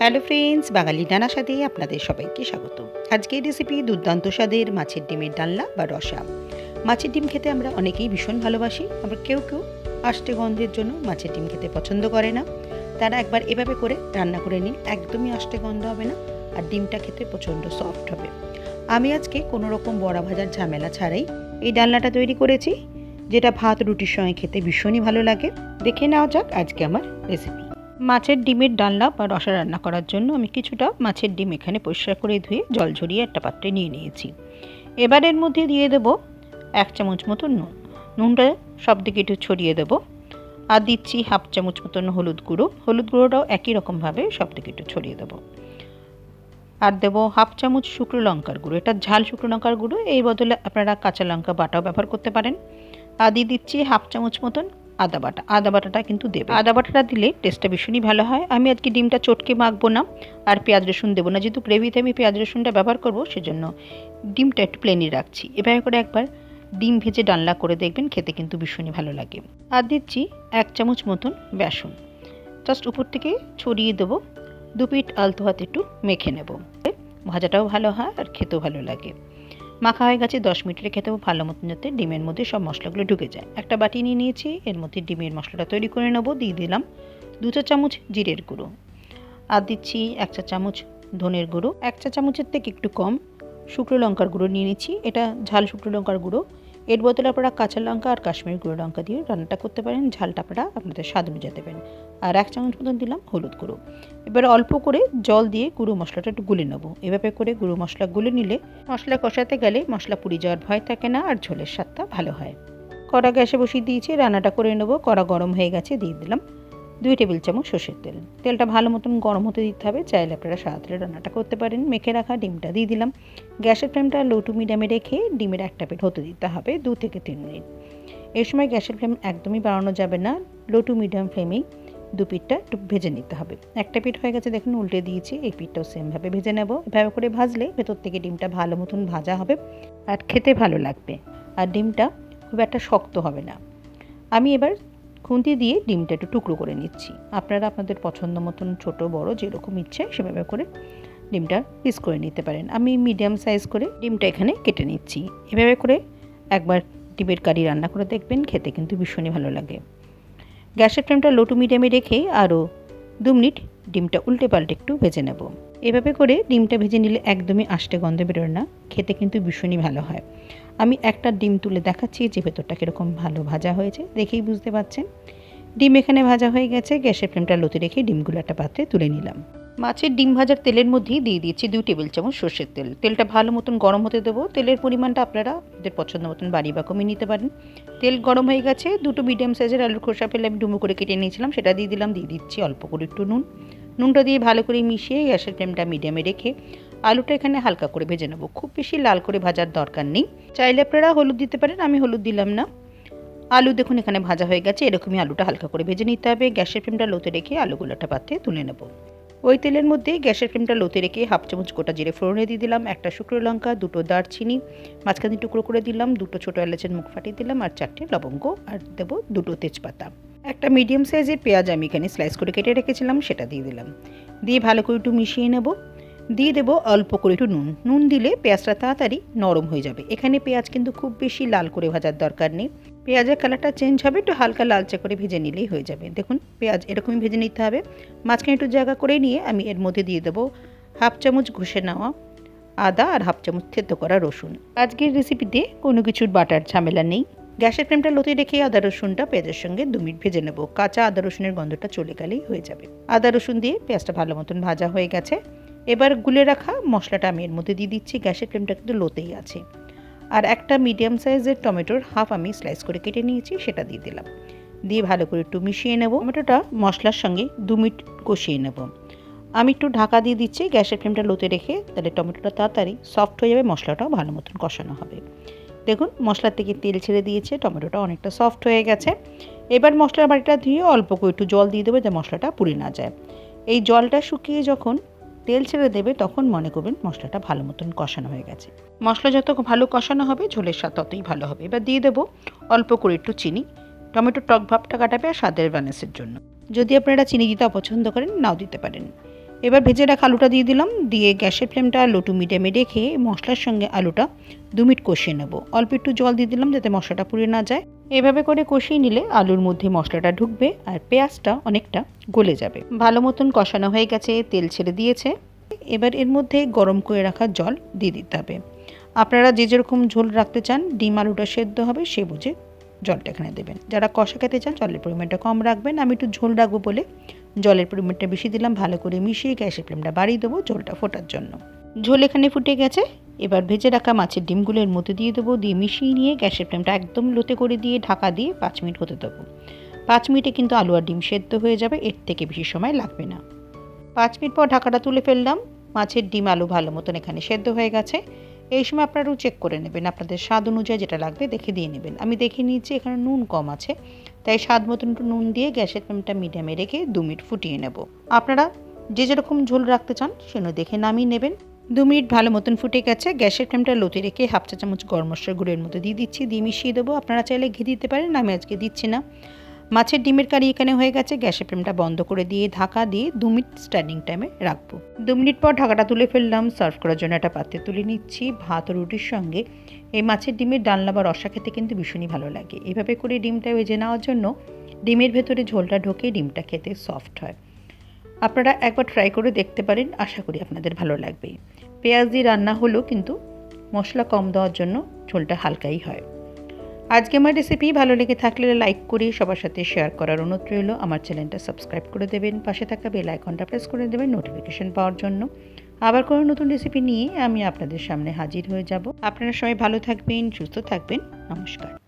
Hello friends, বাঙালি ডানা স্বাদে আপনাদের সবাইকে স্বাগত। আজকের রেসিপি দুর্দান্ত স্বাদের মাছের ডিমের ডালনা বা রসা। মাছের ডিম খেতে আমরা অনেকেই ভীষণ ভালোবাসি, আবার কেউ কেউ আষ্টে গন্ধের জন্য মাছের ডিম খেতে পছন্দ করে না। তারা একবার এভাবে করে রান্না করে নিন, একদমই আষ্টে গন্ধ হবে না আর ডিমটা খেতে প্রচণ্ড সফট হবে। আমি আজকে কোনো রকম বড়া ভাজার ঝামেলা ছাড়াই এই ডালনাটা তৈরি করেছি, যেটা ভাত রুটির সঙ্গে খেতে ভীষণই ভালো লাগে। দেখে নেওয়া যাক আজকে আমার রেসিপি মাছের ডিমের ডালনা বা রসা রান্না করার জন্য আমি কিছুটা মাছের ডিম এখানে পরিষ্কার করে ধুয়ে জল ঝরিয়ে একটা পাত্রে নিয়ে নিয়েছি। এবার এর মধ্যে দিয়ে দেব এক চামচ মতো নুন। নুনটা সব দিকে একটু ছড়িয়ে দেবো। আর দিচ্ছি হাফ চামচ মতন হলুদ গুঁড়ো। হলুদ গুঁড়োটাও একই রকমভাবে সব দিকে একটু ছড়িয়ে দেবো। আর দেবো হাফ চামচ শুকনো লঙ্কার গুঁড়ো। এটা ঝাল শুকনো লঙ্কার গুঁড়ো। এই বদলে আপনারা কাঁচা লঙ্কা বাটাও ব্যবহার করতে পারেন। আর দিয়ে দিচ্ছি হাফ চামচ মতন আদা বাটা, আদা বাটাটা কিন্তু দেবে। আদা বাটাটা দিলে টেস্টটা ভীষণই ভালো হয়। আমি আজকে ডিমটা চটকে মাখবো না আর পেঁয়াজ রসুন দেবো না। যেহেতু গ্রেভিতে আমি পেঁয়াজ রসুনটা ব্যবহার করব, সেজন্য ডিমটা একটু প্লেনই রাখছি। এভাবে করে একবার ডিম ভেজে ডালনা করে দেখবেন, খেতে কিন্তু ভীষণই ভালো লাগে। আর দিচ্ছি এক চামচ মতন বেসন। জাস্ট উপর থেকে ছড়িয়ে দেবো। দু পিঠ আলতো হাতে একটু মেখে নেব। ভাজাটাও ভালো হয় আর খেতেও ভালো লাগে। মাখা হয়ে গেছে, দশ মিনিটে খেতে ভালো মতন যাতে ডিমের মধ্যে সব মশলাগুলো ঢুকে যায়। একটা বাটি নিয়ে নিয়েছি, এর মধ্যে ডিমের মশলাটা তৈরি করে নেব, দিয়ে দিলাম দু চা চামচ জিরের গুঁড়ো। আর দিচ্ছি এক চা চামচ ধনের গুঁড়ো। এক চা চামচের থেকে একটু কম শুকনো লঙ্কার গুঁড়ো নিয়ে নিচ্ছি, এটা ঝাল শুকনো লঙ্কার গুঁড়ো। এর বদলে আপনারা কাঁচা লঙ্কা আর কাশ্মীর গুঁড়ো লঙ্কা দিয়ে রান্নাটা করতে পারেন। ঝালটা আপনারা আপনাদের স্বাদ অনুযায়ী দেবেন। আর এক চামচ মতন দিলাম হলুদ গুঁড়ো। এবার অল্প করে জল দিয়ে গুঁড়ো মশলাটা একটু গুলে নেব। এভাবে করে গুঁড়ো মশলা গুলে নিলে মশলা কষাতে গেলে মশলা পুড়ে যাওয়ার ভয় থাকে না আর ঝোলের স্বাদটা ভালো হয়। কড়া গ্যাসে বসিয়ে দিয়েছি। রান্নাটা করে নেব। কড়া গরম হয়ে গেছে, দিয়ে দিলাম দুই টেবিল চামচ সর্ষের তেল। তেলটা ভালো মতন গরম হতে দিতে হবে। চাইলে আপনারা সাদা তেলে রান্নাটা করতে পারেন। মেখে রাখা ডিমটা দিয়ে দিলাম। গ্যাসের ফ্লেমটা লো টু মিডিয়ামে রেখে ডিমের একটা পেট হতে দিতে হবে দু থেকে তিন মিনিট। এই সময় গ্যাসের ফ্লেম একদমই বাড়ানো যাবে না। লো টু মিডিয়াম ফ্লেমেই দু পিঠটা একটু ভেজে নিতে হবে। একটা পিঠ হয়ে গেছে দেখুন, উল্টে দিয়েছি। এই পিঠটাও সেমভাবে ভেজে নেব। এভাবে করে ভাজলে ভেতর থেকে ডিমটা ভালো মতন ভাজা হবে আর খেতে ভালো লাগবে। আর ডিমটা খুব একটা শক্ত হবে না। আমি এবার খুন্তি দিয়ে ডিমটা একটু টুকরো করে নিচ্ছি। আপনারা আপনাদের পছন্দ মতন ছোটো, বড় যেরকম ইচ্ছে সেভাবে করে ডিমটা পিস করে নিতে পারেন। আমি মিডিয়াম সাইজ করে ডিমটা এখানে কেটে নিচ্ছি। এভাবে করে একবার ডিমের কারি রান্না করে দেখবেন, খেতে কিন্তু ভীষণই ভালো লাগে। গ্যাসের ফ্লেমটা লো টু মিডিয়ামে রেখে আরও দু মিনিট ডিমটা উল্টে পাল্টে একটু ভেজে নেব। এভাবে করে ডিমটা ভেজে নিলে একদমই আষ্টে গন্ধ বেরোয় না, খেতে কিন্তু ভীষণই ভালো হয়। আমি একটা ডিম তুলে দেখাচ্ছি, যে ভেতরটা কীরকম ভালো ভাজা হয়েছে, দেখেই বুঝতে পারছেন। ডিম এখানে ভাজা হয়ে গেছে, গ্যাসের ফ্লেমটা লোতে রেখে ডিমগুলো একটা পাত্রে তুলে নিলাম। মাছের ডিম ভাজার তেলের মধ্যেই দিয়ে দিয়েছি দুই টেবিল চামচ সর্ষের তেল। তেলটা ভালো মতন গরম হতে দেবো। তেলের পরিমাণটা আপনারা আপনাদের পছন্দ মতন বাড়ি বা কমিয়ে নিতে পারেন। তেল গরম হয়ে গেছে, দুটো মিডিয়াম সাইজের আলুর খোসা ফেলে আমি ডুমো করে কেটে নিয়েছিলাম, সেটা দিয়ে দিলাম, দিয়ে দিচ্ছি অল্প করে একটু নুন। নুনটা দিয়ে ভালো করে মিশিয়ে গ্যাসের ফ্লেমটা মিডিয়ামে রেখে আলুটা এখানে হালকা করে ভেজে নেব। খুব বেশি লাল করে ভাজার দরকার নেই। চাইলে আপনারা হলুদ দিতে পারেন, আমি হলুদ দিলাম না। আলু দেখুন এখানে ভাজা হয়ে গেছে, এরকমই আলুটা হালকা করে ভেজে নিতে হবে। গ্যাসের ফ্লেমটা লোতে রেখে আলুগুলোটা পাতে তুলে নেব। ওই তেলের মধ্যে গ্যাসের ফ্লেমটা লোতে রেখে হাফ চামচ গোটা জিরে ফোড়নে দিয়ে দিলাম, একটা শুকনো লঙ্কা, দুটো দারচিনি, মাঝখানে টুকরো করে দিলাম, দুটো ছোটো এলাচের মুখ ফাটিয়ে দিলাম আর চারটে লবঙ্গ আর দেবো দুটো তেজপাতা। একটা মিডিয়াম সাইজের পেঁয়াজ আমি এখানে স্লাইস করে কেটে রেখেছিলাম, সেটা দিয়ে দিলাম। দিয়ে ভালো করে একটু মিশিয়ে নেব। দিয়ে দেবো অল্প করে একটু নুন। নুন দিলে পেঁয়াজটা তাড়াতাড়ি নরম হয়ে যাবে। এখানে পেঁয়াজ কিন্তু খুব বেশি লাল করে ভাজার দরকার নেই। পেঁয়াজের কালারটা চেঞ্জ হবে, একটু হালকা লালচে করে ভেজে নিলেই হয়ে যাবে। দেখুন, পেঁয়াজ এরকমই ভেজে নিতে হবে। মাঝখানে একটু জায়গা করে নিয়ে আমি এর মধ্যে দিয়ে দেবো হাফ চামচ ঘষে নেওয়া আদা আর হাফ চামচ থেতো করা রসুন। আজকের রেসিপিতে কোনো কিছুর বাটার ঝামেলা নেই। গ্যাসের ফ্লেমটা লতে রেখে আদা রসুনটা পেঁয়াজের সঙ্গে দু মিনিট ভেজে নেব। কাঁচা আদা রসুনের গন্ধটা চলে গেলেই হয়ে যাবে। আদা রসুন দিয়ে পেঁয়াজটা ভালো মতন ভাজা হয়ে গেছে। এবার গুলে রাখা মশলাটা আমি এর মধ্যে দিয়ে দিচ্ছি, গ্যাসের ফ্লেমটা কিন্তু লোতেই আছে। আর একটা মিডিয়াম সাইজের টমেটোর হাফ আমি স্লাইস করে কেটে নিয়েছি, সেটা দিয়ে দিলাম। দিয়ে ভালো করে একটু মিশিয়ে নেব। টমেটোটা মশলার সঙ্গে দু মিনিট কষিয়ে নেব। আমি একটু ঢাকা দিয়ে দিচ্ছি, গ্যাসের ফ্লেমটা লোতে রেখে তাহলে টমেটোটা তাড়াতাড়ি সফট হয়ে যাবে, মশলাটাও ভালো মতন কষানো হবে। দেখুন, মশলার থেকে তেল ছেড়ে দিয়েছে, টমেটোটা অনেকটা সফট হয়ে গেছে। এবার মশলার বাড়িটা ধুয়ে অল্প করে একটু জল দিয়ে দেবে যাতে মশলাটা পুড়ে না যায়। এই জলটা শুকিয়ে যখন তেল ছেড়ে দেবে, তখন মনে করবেন মশলাটা ভালো মতন কষানো হয়ে গেছে। মশলা যত ভালো কষানো হবে, ঝোলের স্বাদ ততই ভালো হবে। এবার দিয়ে দেবো অল্প করে একটু চিনি। টমেটো টক ভাবটা কাটাবে আর স্বাদের ব্যালেন্সের জন্য। যদি আপনারা চিনি দিতে অপছন্দ করেন, নাও দিতে পারেন। এবার ভেজে রাখা আলুটা দিয়ে দিলাম। দিয়ে গ্যাসের ফ্লেমটা লো টু মিডিয়ামে রেখে মশলার সঙ্গে আলুটা দু মিনিট কষিয়ে নেব। অল্প একটু জল দিয়ে দিলাম যাতে মশলাটা পুড়ে না যায়। এভাবে করে কষিয়ে নিলে আলুর মধ্যে মশলাটা ঢুকবে আর পেঁয়াজটা অনেকটা গলে যাবে। ভালো মতন কষানো হয়ে গেছে, তেল ছেড়ে দিয়েছে। এবার এর মধ্যে গরম করে রাখা জল দিয়ে দিতে হবে। আপনারা যে যেরকম ঝোল রাখতে চান, ডিম আলুটা সেদ্ধ হবে, সে বুঝে জলটা এখানে দেবেন। যারা কষা খেতে চান, জলের পরিমাণটা কম রাখবেন। আমি একটু ঝোল রাখব বলে জলের পরিমাণটা বেশি দিলাম, ভালো করে মিশিয়ে গ্যাসের ফ্লেমটা বাড়িয়ে দেবো ঝোলটা ফোটার জন্য। ঝোল এখানে ফুটে গেছে। এবার ভেজে রাখা মাছের ডিমগুলো এর মধ্যে দিয়ে দেবো, দিয়ে মিশিয়ে নিয়ে গ্যাসের ফ্লেমটা একদম লোতে করে দিয়ে ঢাকা দিয়ে পাঁচ মিনিট হতে দেবো। পাঁচ মিনিটে কিন্তু আলু আর ডিম সেদ্ধ হয়ে যাবে, এর থেকে বেশি সময় লাগবে না। পাঁচ মিনিট পর ঢাকাটা তুলে ফেললাম, মাছের ডিম আলু ভালো মতন এখানে সেদ্ধ হয়ে গেছে। এই সময় আপনারাও চেক করে নেবেন, আপনাদের স্বাদ অনুযায়ী যেটা লাগবে দেখে দিয়ে নেবেন। আমি দেখে নিয়েছি এখানে নুন কম আছে, তাই স্বাদ মতন একটু নুন দিয়ে গ্যাসের ফ্লেমটা মিডিয়ামে রেখে দু মিনিট ফুটিয়ে নেব। আপনারা যে যেরকম ঝোল রাখতে চান সেগুলো দেখে নামিয়ে নেবেন। দু মিনিট ভালো মতন ফুটে গেছে, গ্যাসের ফ্লেমটা লোতে রেখে হাফ চা চামচ গরম মশলার গুঁড়োর মধ্যে দিয়ে দিচ্ছি, দিয়ে মিশিয়ে দেবো। আপনারা চাইলে ঘি দিতে পারেন, আমি আজকে দিচ্ছি না। মাছের ডিমের কারি এখানে হয়ে গেছে, গ্যাসের ফ্লেমটা বন্ধ করে দিয়ে ঢাকা দিয়ে দু মিনিট স্ট্যান্ডিং টাইমে রাখব। দু মিনিট পর ঢাকাটা তুলে ফেললাম সার্ভ করার জন্য একটা পাত্রে তুলে নিচ্ছি, ভাত ও রুটির সঙ্গে। এই মাছের ডিমের ডালনা বা রসা খেতে কিন্তু ভীষণই ভালো লাগে। এভাবে করে ডিমটা ভেজে নেওয়ার জন্য ডিমের ভেতরে ঝোলটা ঢোকে ডিমটা খেতে সফট হয়। আপনারা একবার ট্রাই করে দেখতে পারেন, আশা করি আপনাদের ভালো লাগবে। পেঁয়াজ দিয়ে রান্না হলেও কিন্তু মশলা কম দেওয়ার জন্য ঝোলটা হালকাই হয়। আজকে আমার রেসিপি ভালো লেগে থাকলে লাইক করে সবার সাথে শেয়ার করার অনুরোধ রইল। আমার চ্যানেলটা সাবস্ক্রাইব করে দেবেন, পাশে থাকা বেল আইকনটা প্রেস করে দেবেন নোটিফিকেশন পাওয়ার জন্য। আবার কোনো নতুন রেসিপি নিয়ে আমি আপনাদের সামনে হাজির হয়ে যাব। আপনারা সবাই ভালো থাকবেন, সুস্থ থাকবেন, নমস্কার।